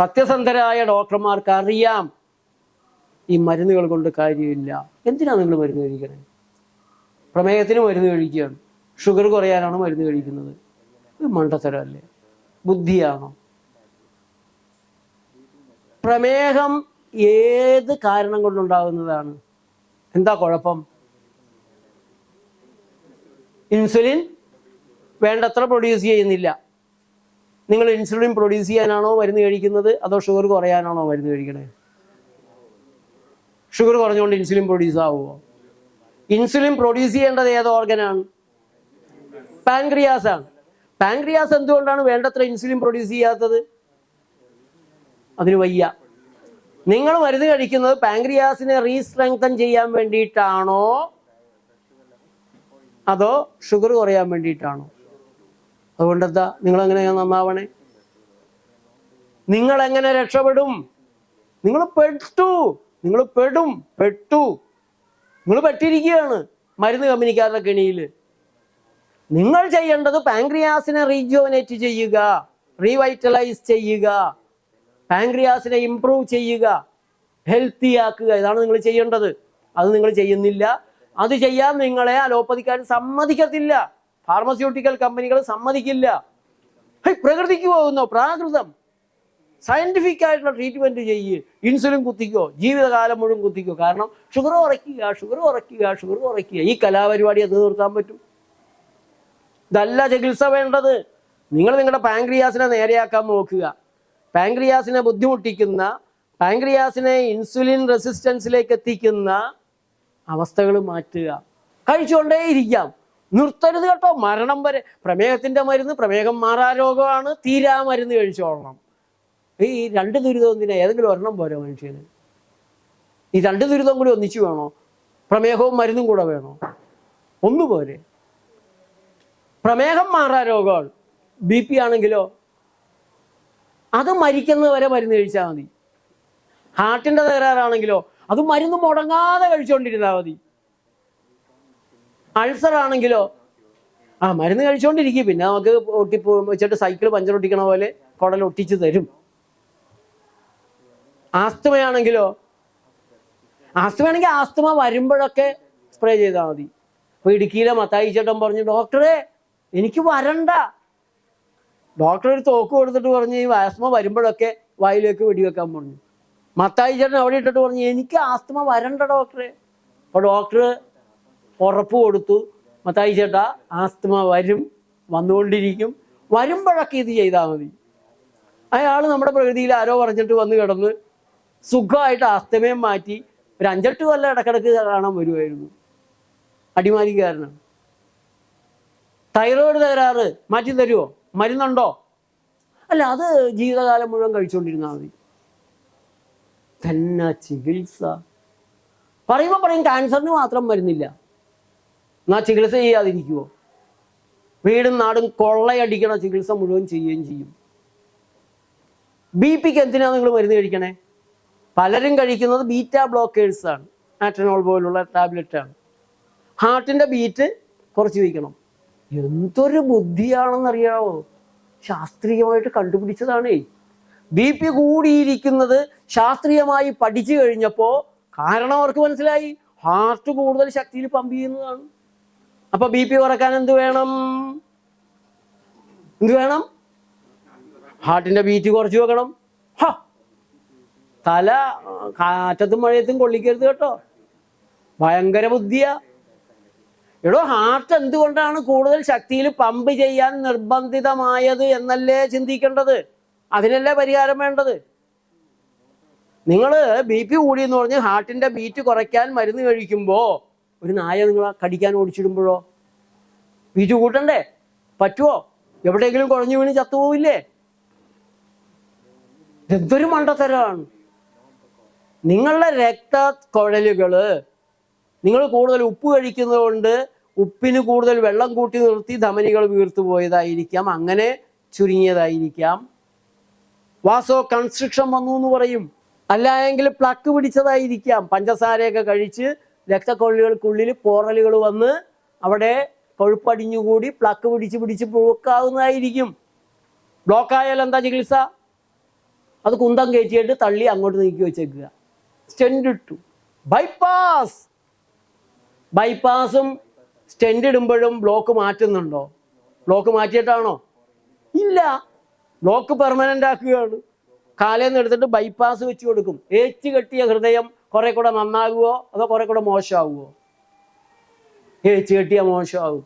സത്യസന്ധരായ ഡോക്ടർമാർക്ക് അറിയാം ഈ മരുന്നുകൾ കൊണ്ട് കാര്യമില്ല. എന്തിനാണ് നിങ്ങൾ മരുന്ന് കഴിക്കുന്നത് പ്രമേഹത്തിന് മരുന്ന് കഴിക്കുകയാണ്. ഷുഗർ കുറയാനാണ് മരുന്ന് കഴിക്കുന്നത്. ഇത് മണ്ടത്തരമല്ലേ? ബുദ്ധിയാണോ? പ്രമേഹം ഏത് കാരണം കൊണ്ടുണ്ടാകുന്നതാണ്? എന്താ കുഴപ്പം? ഇൻസുലിൻ വേണ്ടത്ര പ്രൊഡ്യൂസ് ചെയ്യുന്നില്ല. നിങ്ങൾ ഇൻസുലിൻ പ്രൊഡ്യൂസ് ചെയ്യാനാണോ മരുന്ന് കഴിക്കുന്നത്? അതോ ഷുഗർ കുറയാനാണോ മരുന്ന് കഴിക്കണേ? ഷുഗർ കുറഞ്ഞുകൊണ്ട് ഇൻസുലിൻ പ്രൊഡ്യൂസ് ആവുമോ ഇൻസുലിൻ പ്രൊഡ്യൂസ് ചെയ്യേണ്ടത് ഏത് ഓർഗനാണ് പാൻക്രിയാസ് ആണ്. പാൻക്രിയാസ് എന്തുകൊണ്ടാണ് വേണ്ടത്ര ഇൻസുലിൻ പ്രൊഡ്യൂസ് ചെയ്യാത്തത്? അതിന് വയ്യ. നിങ്ങൾ മരുന്ന് കഴിക്കുന്നത് പാൻക്രിയാസിനെ റീസ്ട്രെങ്തൻ ചെയ്യാൻ വേണ്ടിയിട്ടാണോ? അതോ ഷുഗർ കുറയാൻ വേണ്ടിയിട്ടാണോ? അതുകൊണ്ട് എന്താ നിങ്ങൾ എങ്ങനെയാ നന്നാവണേ? നിങ്ങൾ എങ്ങനെ രക്ഷപ്പെടും? നിങ്ങൾ പെട്ടു. നിങ്ങൾ പെടും. പെട്ടു. നിങ്ങൾ പെട്ടിരിക്കുകയാണ്. മരുന്ന് കമ്പനിക്കാരുടെ കെണിയിൽ നിങ്ങൾ ചെയ്യേണ്ടത് പാങ്ക്രിയാസിനെ റീജോനേറ്റ് ചെയ്യുക. റീവൈറ്റലൈസ് ചെയ്യുക. പാങ്ക്രിയാസിനെ ഇംപ്രൂവ് ചെയ്യുക. ഹെൽത്തി ആക്കുക. ഇതാണ് നിങ്ങൾ ചെയ്യേണ്ടത്. അത് നിങ്ങൾ ചെയ്യുന്നില്ല. അത് ചെയ്യാൻ നിങ്ങളെ അലോപ്പതിക്കാർ സമ്മതിക്കത്തില്ല. ഫാർമസ്യൂട്ടിക്കൽ കമ്പനികൾ സമ്മതിക്കില്ല. പ്രകൃതിക്ക് പോകുന്നോ? പ്രാകൃതം. സയന്റിഫിക് ആയിട്ടുള്ള ട്രീറ്റ്മെന്റ് ചെയ്യ്. ഇൻസുലിൻ കുത്തിക്കോ. ജീവിതകാലം മുഴുവൻ കുത്തിക്കോ. കാരണം ഷുഗർ ഉറക്കുക ഷുഗർ ഉറക്കുക ഷുഗർ ഉറക്കുക ഈ കലാപരിപാടി അത് നിർത്താൻ പറ്റും. ഇതല്ല ചികിത്സ വേണ്ടത്. നിങ്ങൾ നിങ്ങളുടെ പാങ്ക്രിയാസിനെ നേരെയാക്കാൻ നോക്കുക. പാങ്ക്രിയാസിനെ ബുദ്ധിമുട്ടിക്കുന്ന പാങ്ക്രിയാസിനെ ഇൻസുലിൻ റെസിസ്റ്റൻസിലേക്ക് എത്തിക്കുന്ന അവസ്ഥകൾ മാറ്റുക. കഴിച്ചുകൊണ്ടേയിരിക്കാം. നിർത്തരുത് കേട്ടോ. മരണം വരെ പ്രമേഹത്തിന്റെ മരുന്ന് പ്രമേഹം മാറാ രോഗമാണ് തീരാ മരുന്ന് കഴിച്ചോളണം ഈ രണ്ട് ദുരിതം ഒന്നിനെ ഏതെങ്കിലും ഒരെണ്ണം പോരോ മനുഷ്യന്? ഈ രണ്ട് ദുരിതം കൂടി ഒന്നിച്ചു വേണോ? പ്രമേഹവും മരുന്നും കൂടെ വേണോ? ഒന്നു പോരെ. പ്രമേഹം മാറാ രോഗമാണ് ബി പി ആണെങ്കിലോ? അത് മരിക്കുന്നവരെ മരുന്ന് കഴിച്ചാൽ മതി. ഹാർട്ടിന്റെ തകരാറാണെങ്കിലോ? അത് മരുന്ന് മുടങ്ങാതെ കഴിച്ചുകൊണ്ടിരുന്നാൽ മതി. അൾസർ ആണെങ്കിലോ ആ മരുന്ന് കഴിച്ചുകൊണ്ടിരിക്കും പിന്നെ നമുക്ക് ഒട്ടി വെച്ചിട്ട് സൈക്കിൾ പഞ്ചർ ഒട്ടിക്കണ പോലെ കുടൽ ഒട്ടിച്ച് തരും. ആസ്തമയാണെങ്കിലോ? ആസ്തമയാണെങ്കിൽ ആസ്തമ വരുമ്പോഴൊക്കെ സ്പ്രേ ചെയ്താൽ മതി. അപ്പോൾ ഇടുക്കിയിലെ മത്തായി ചേട്ടൻ പറഞ്ഞു ഡോക്ടറെ എനിക്ക് വരണ്ട. ഡോക്ടർ ഒരു തോക്ക് കൊടുത്തിട്ട് പറഞ്ഞു ഈ ആസ്തമ വരുമ്പോഴൊക്കെ വായിലേക്ക് വെടിവെക്കാൻ പറഞ്ഞു മത്തായി ചേട്ടൻ അവിടെ ഇട്ടിട്ട് പറഞ്ഞു എനിക്ക് ആസ്തമ വരണ്ട ഡോക്ടറെ. അപ്പോൾ ഡോക്ടർ ഉറപ്പ് കൊടുത്തു. മത്തായി ചേട്ടാ ആസ്തമ വരും വന്നുകൊണ്ടിരിക്കും. വരുമ്പോഴൊക്കെ ഇത് ചെയ്താൽ മതി. അയാൾ നമ്മുടെ പ്രകൃതിയിൽ ആരോ പറഞ്ഞിട്ട് വന്ന് കിടന്ന് സുഖമായിട്ട് ആസ്തമയം മാറ്റി ഒരു അഞ്ചെട്ട് കൊല്ലം ഇടക്കിടക്ക് കാണാൻ വരുമായിരുന്നു അടിമാലിക്കാരനാണ്. തൈറോയിഡ് തകരാറ് മാറ്റി തരുമോ മരുന്നുണ്ടോ? അല്ല അത് ജീവിതകാലം മുഴുവൻ കഴിച്ചുകൊണ്ടിരുന്നാൽ മതി. തന്നെ ചികിത്സ. പറയുമ്പോൾ പറയും ക്യാൻസറിന് മാത്രം മരുന്നില്ല. എന്നാ ചികിത്സ ചെയ്യാതിരിക്കുമോ വീടും നാടും കൊള്ളയടിക്കണ ചികിത്സ മുഴുവൻ ചെയ്യുകയും ചെയ്യും. ബി പിക്ക് എന്തിനാണ് നിങ്ങൾ മരുന്ന് കഴിക്കണേ? പലരും കഴിക്കുന്നത് ബീറ്റ ബ്ലോക്കേഴ്സ് ആണ്. ആറ്റനോൾ പോലുള്ള ടാബ്ലറ്റ് ആണ്. ഹാർട്ടിന്റെ ബീറ്റ് കുറച്ച് വയ്ക്കണം എന്തൊരു ബുദ്ധിയാണെന്നറിയാവോ? ശാസ്ത്രീയമായിട്ട് കണ്ടുപിടിച്ചതാണേ. ബി പി കൂടിയിരിക്കുന്നത് ശാസ്ത്രീയമായി പഠിച്ചു കഴിഞ്ഞപ്പോൾ കാരണം അവർക്ക് മനസ്സിലായി. ഹാർട്ട് കൂടുതൽ ശക്തിയിൽ പമ്പ് ചെയ്യുന്നതാണ്. അപ്പൊ ബി പി കുറയ്ക്കാൻ എന്ത് വേണം? എന്ത് വേണം? ഹാർട്ടിന്റെ ബീറ്റ് കുറച്ച് വെക്കണം. ഹ! തല കാറ്റത്തും മഴയത്തും കൊള്ളിക്കരുത് കേട്ടോ. ഭയങ്കര ബുദ്ധിയ. എടോ ഹാർട്ട് എന്തുകൊണ്ടാണ് കൂടുതൽ ശക്തിയിൽ പമ്പ് ചെയ്യാൻ നിർബന്ധിതമായത് എന്നല്ലേ ചിന്തിക്കേണ്ടത്? അതിനല്ലേ പരിഹാരം വേണ്ടത്? നിങ്ങൾ ബി പി കൂടി എന്ന് പറഞ്ഞ് ഹാർട്ടിന്റെ ബീറ്റ് കുറയ്ക്കാൻ മരുന്ന് കഴിക്കുമ്പോൾ ഒരു നായ നിങ്ങൾ കടിക്കാൻ ഓടിച്ചിടുമ്പോഴോ? ബീറ്റ് കൂട്ടണ്ടേ? പറ്റുമോ എവിടെയെങ്കിലും കുഴഞ്ഞു വീണ് ചത്തുപോവില്ലേ എന്തൊരു മണ്ടത്തരമാണ്. നിങ്ങളുടെ രക്ത കുഴലുകൾ നിങ്ങൾ കൂടുതൽ ഉപ്പ് കഴിക്കുന്നതുകൊണ്ട് ഉപ്പിന് കൂടുതൽ വെള്ളം കൂട്ടി നിർത്തി ധമനികൾ വീർത്തു പോയതായിരിക്കാം. അങ്ങനെ ചുരുങ്ങിയതായിരിക്കാം. വാസോ കൺസ്ട്രക്ഷൻ വന്നു എന്ന് പറയും. അല്ല എങ്കിൽ പ്ലക്ക് പിടിച്ചതായിരിക്കാം. പഞ്ചസാരയൊക്കെ കഴിച്ച് രക്തക്കൊള്ളികൾക്കുള്ളിൽ പോറലുകൾ വന്ന് അവിടെ കൊഴുപ്പടിഞ്ഞുകൂടി പ്ലക്ക് പിടിച്ച് പിടിച്ച് പുഴുക്കാവുന്നതായിരിക്കും ബ്ലോക്കായാൽ എന്താ ചികിത്സ? അത് കുന്തം കയറ്റിയിട്ട് തള്ളി അങ്ങോട്ട് നീക്കി വെച്ചേക്കുക. സ്റ്റെൻഡ് ഇട്ടു. ബൈപ്പാസ് ബൈപ്പാസും സ്റ്റെൻഡ് ഇടുമ്പോഴും ബ്ലോക്ക് മാറ്റുന്നുണ്ടോ? ബ്ലോക്ക് മാറ്റിയിട്ടാണോ? ഇല്ല. ബ്ലോക്ക് പെർമനന്റ് ആക്കുകയാണ്. കാലേന്ന് എടുത്തിട്ട് ബൈപ്പാസ് വെച്ച് കൊടുക്കും. ഏച്ച് കെട്ടിയ ഹൃദയം കുറെ കൂടെ നന്നാകുമോ അതോ കുറെ കൂടെ മോശമാകുമോ ഏച്ച് കെട്ടിയ മോശമാകും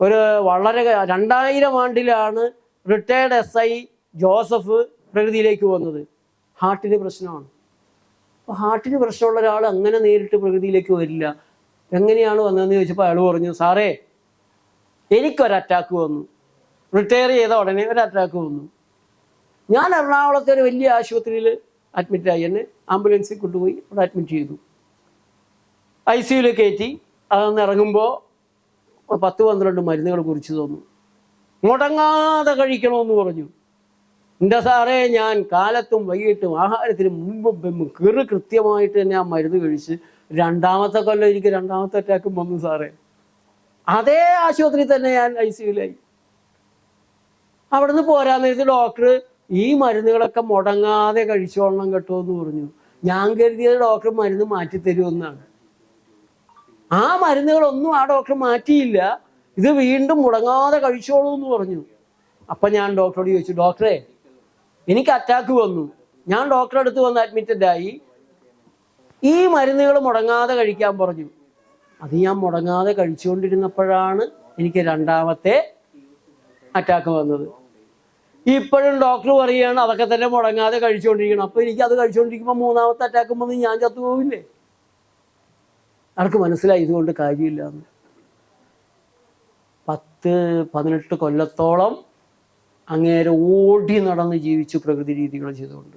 ഒരു വളരെ രണ്ടായിരം ആണ്ടിലാണ് റിട്ടയർഡ് എസ് ഐ ജോസഫ് പ്രകൃതിയിലേക്ക് വന്നത്. ഹാർട്ടിന് പ്രശ്നമാണ്. അപ്പോൾ ഹാർട്ടിന് പ്രശ്നമുള്ള ഒരാൾ അങ്ങനെ നേരിട്ട് പ്രകൃതിയിലേക്ക് വരില്ല. എങ്ങനെയാണ് വന്നതെന്ന് ചോദിച്ചപ്പോൾ അയാൾ പറഞ്ഞു സാറേ എനിക്കൊരു അറ്റാക്ക് വന്നു. റിട്ടയർ ചെയ്ത ഉടനെ ഒരു അറ്റാക്ക് വന്നു. ഞാൻ എറണാകുളത്തെ ഒരു വലിയ ആശുപത്രിയിൽ അഡ്മിറ്റായി എന്നെ ആംബുലൻസിൽ കൊണ്ടുപോയി അവിടെ അഡ്മിറ്റ് ചെയ്തു. ഐ സിയുയിൽ കയറ്റി അതൊന്ന് ഇറങ്ങുമ്പോൾ പത്ത് പന്ത്രണ്ട് മരുന്നുകൾ കുറിച്ച് തോന്നു മുടങ്ങാതെ കഴിക്കണമെന്ന് പറഞ്ഞു. എന്റെ സാറേ ഞാൻ കാലത്തും വൈകിട്ടും ആഹാരത്തിന് മുമ്പും കീറി കൃത്യമായിട്ട് തന്നെ ആ മരുന്ന് കഴിച്ച് രണ്ടാമത്തെ കൊല്ലം എനിക്ക് രണ്ടാമത്തെ അറ്റാക്കും വന്നു സാറേ. അതേ ആശുപത്രി തന്നെ ഞാൻ ഐ സിയുലായി അവിടുന്ന് പോരാന്ന് നേരത്ത് ഡോക്ടർ ഈ മരുന്നുകളൊക്കെ മുടങ്ങാതെ കഴിച്ചോളണം കേട്ടോ എന്ന് പറഞ്ഞു. ഞാൻ കരുതിയത് ഡോക്ടർ മരുന്ന് മാറ്റി തരുമെന്നാണ് ആ മരുന്നുകളൊന്നും ആ ഡോക്ടർ മാറ്റിയില്ല. ഇത് വീണ്ടും മുടങ്ങാതെ കഴിച്ചോളൂ എന്ന് പറഞ്ഞു. അപ്പം ഞാൻ ഡോക്ടറോട് ചോദിച്ചു ഡോക്ടറെ എനിക്ക് അറ്റാക്ക് വന്നു. ഞാൻ ഡോക്ടറെ അടുത്ത് വന്ന് അഡ്മിറ്റഡ് ആയി. ഈ മരുന്നുകൾ മുടങ്ങാതെ കഴിക്കാൻ പറഞ്ഞു. അത് ഞാൻ മുടങ്ങാതെ കഴിച്ചുകൊണ്ടിരുന്നപ്പോഴാണ് എനിക്ക് രണ്ടാമത്തെ അറ്റാക്ക് വന്നത്. ഇപ്പോഴും ഡോക്ടർ പറയുകയാണ് അതൊക്കെ തന്നെ മുടങ്ങാതെ കഴിച്ചുകൊണ്ടിരിക്കണം. അപ്പോൾ എനിക്ക് അത് കഴിച്ചുകൊണ്ടിരിക്കുമ്പോൾ മൂന്നാമത്തെ അറ്റാക്ക് വന്ന് ഞാൻ ചത്തുപോകില്ലേ ആൾക്ക് മനസ്സിലായി ഇതുകൊണ്ട് കാര്യമില്ല എന്ന്. പത്ത് പതിനെട്ട് കൊല്ലത്തോളം അങ്ങേരെ ഓടി നടന്ന് ജീവിച്ചു പ്രകൃതി രീതികൾ ചെയ്തുകൊണ്ട്.